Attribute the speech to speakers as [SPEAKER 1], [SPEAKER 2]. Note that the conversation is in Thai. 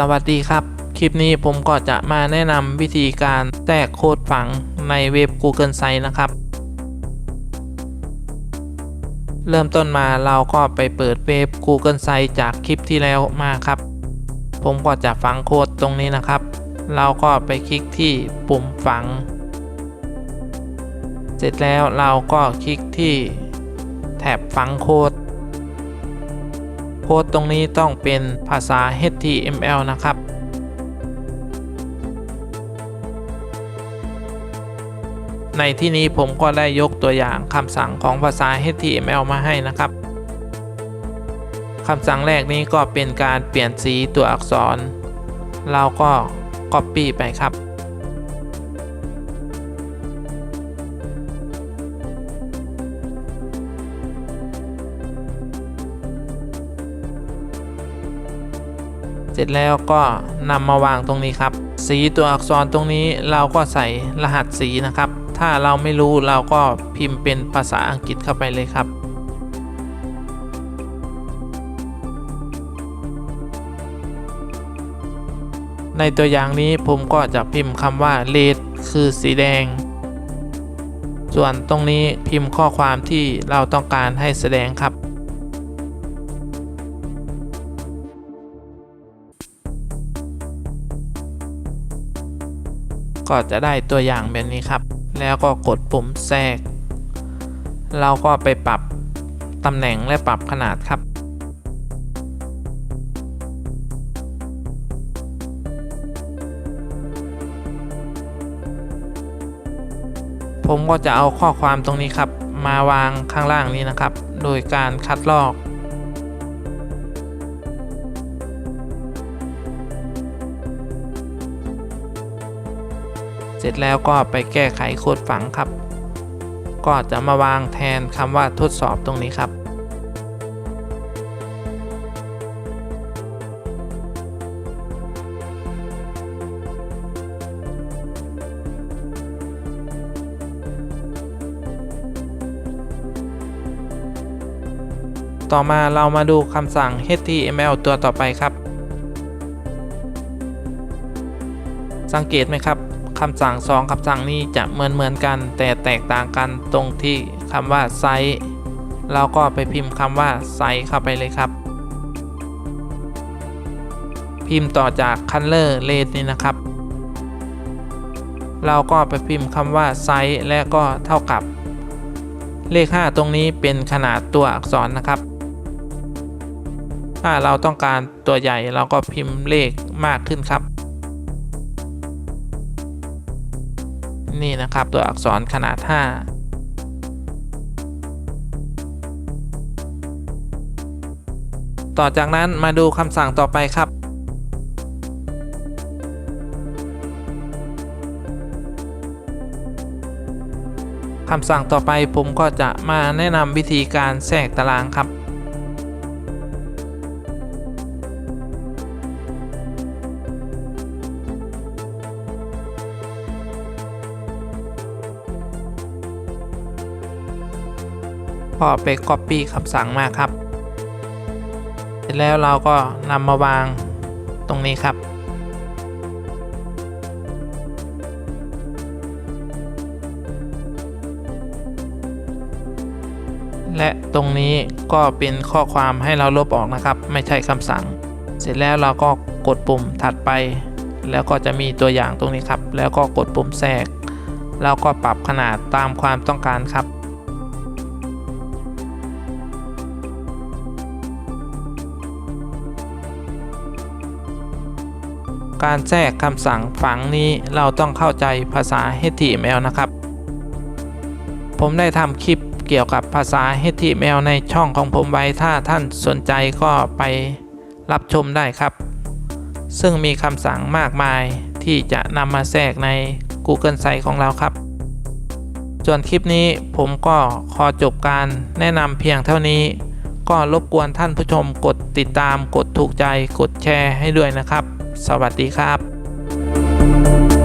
[SPEAKER 1] สวัสดีครับ คลิปนี้ผมก็จะมาแนะนำวิธีการแทรกโค้ดฝังในเว็บ Google Sites นะครับ เริ่มต้นมาเราก็ไปเปิดเว็บ Google Sites จากคลิปที่แล้วมาครับ ผมก็จะฝังโค้ดตรงนี้นะครับ เราก็ไปคลิกที่ปุ่มฝัง เสร็จแล้วเราก็คลิกที่แถบฝังโค้ด โค้ดตรงนี้ต้องเป็นภาษา HTML นะครับ ในที่นี้ผมก็ได้ยกตัวอย่างคำสั่งของภาษา HTML มาให้นะครับคำสั่งแรกนี้ก็เป็นการเปลี่ยนสีตัวอักษร เราก็ Copy ไปครับ เสร็จแล้วก็นำมาวางตรงนี้ครับ สีตัวอักษรตรงนี้เราก็ใส่รหัสสีนะครับ ถ้าเราไม่รู้เราก็พิมพ์เป็นภาษาอังกฤษเข้าไปเลยครับในตัวอย่างนี้ผมก็จะพิมพ์คำว่า red คือสีแดง ส่วนตรงนี้พิมพ์ข้อความที่เราต้องการให้แสดงครับ ก็จะได้ตัวอย่างแบบนี้ครับ แล้วก็กดปุ่มแทรก เราก็ไปปรับตำแหน่งและปรับขนาดครับ ผมก็จะเอาข้อความตรงนี้ครับ มาวางข้างล่างนี้นะครับ โดยการคัดลอก ร็จแล้วก็ไปแก้ไขโค้ดฝังครับ ก็จะมาวางแทนคำว่าทดสอบตรงนี้ครับ ต่อมาเรามาดูคำสั่ง HTML ตัวต่อไปครับ สังเกตไหมครับ คำสั่งสองคำสั่งนี้จะเหมือนเหมือนกัน แต่แตกต่างกันตรงที่คำว่าไซส์เราก็ไปพิมพ์คำว่าไซส์เข้าไปเลยครับ พิมพ์ต่อจาก color red นี่นะครับ เราก็ไปพิมพ์คำว่าไซส์และก็เท่ากับ เลข 5 ตรงนี้เป็นขนาดตัวอักษรนะครับ ถ้าเราต้องการตัวใหญ่เราก็พิมพ์เลขมากขึ้นครับ นี่นะครับตัวอักษรขนาด 5ต่อจากนั้นมาดูคำสั่งต่อไปครับ คำสั่งต่อไปผมก็จะมาแนะนำวิธีการแทรกตารางครับ ก็ไป Copy คำสั่งมาครับ เสร็จแล้วเราก็นำมาวางตรงนี้ครับ และตรงนี้ก็เป็นข้อความให้เราลบออกนะครับ ไม่ใช่คำสั่ง เสร็จแล้วเราก็กดปุ่มถัดไป แล้วก็จะมีตัวอย่างตรงนี้ครับ แล้วก็กดปุ่มแทรก แล้วก็ปรับขนาดตามความต้องการครับ การแทรกคำสั่งฝังนี้เราต้องเข้าใจภาษา HTML นะครับ ผมได้ทำคลิปเกี่ยวกับภาษา HTML ในช่องของผมไว้ถ้าท่านสนใจก็ไปรับชมได้ครับ ซึ่งมีคำสั่งมากมายที่จะนำมาแทรกใน Google Sites ของเราครับ ส่วนคลิปนี้ผมก็ขอจบการแนะนำเพียงเท่านี้ ก็รบกวนท่านผู้ชมกดติดตามกดถูกใจกดแชร์ให้ด้วยนะครับ สวัสดีครับ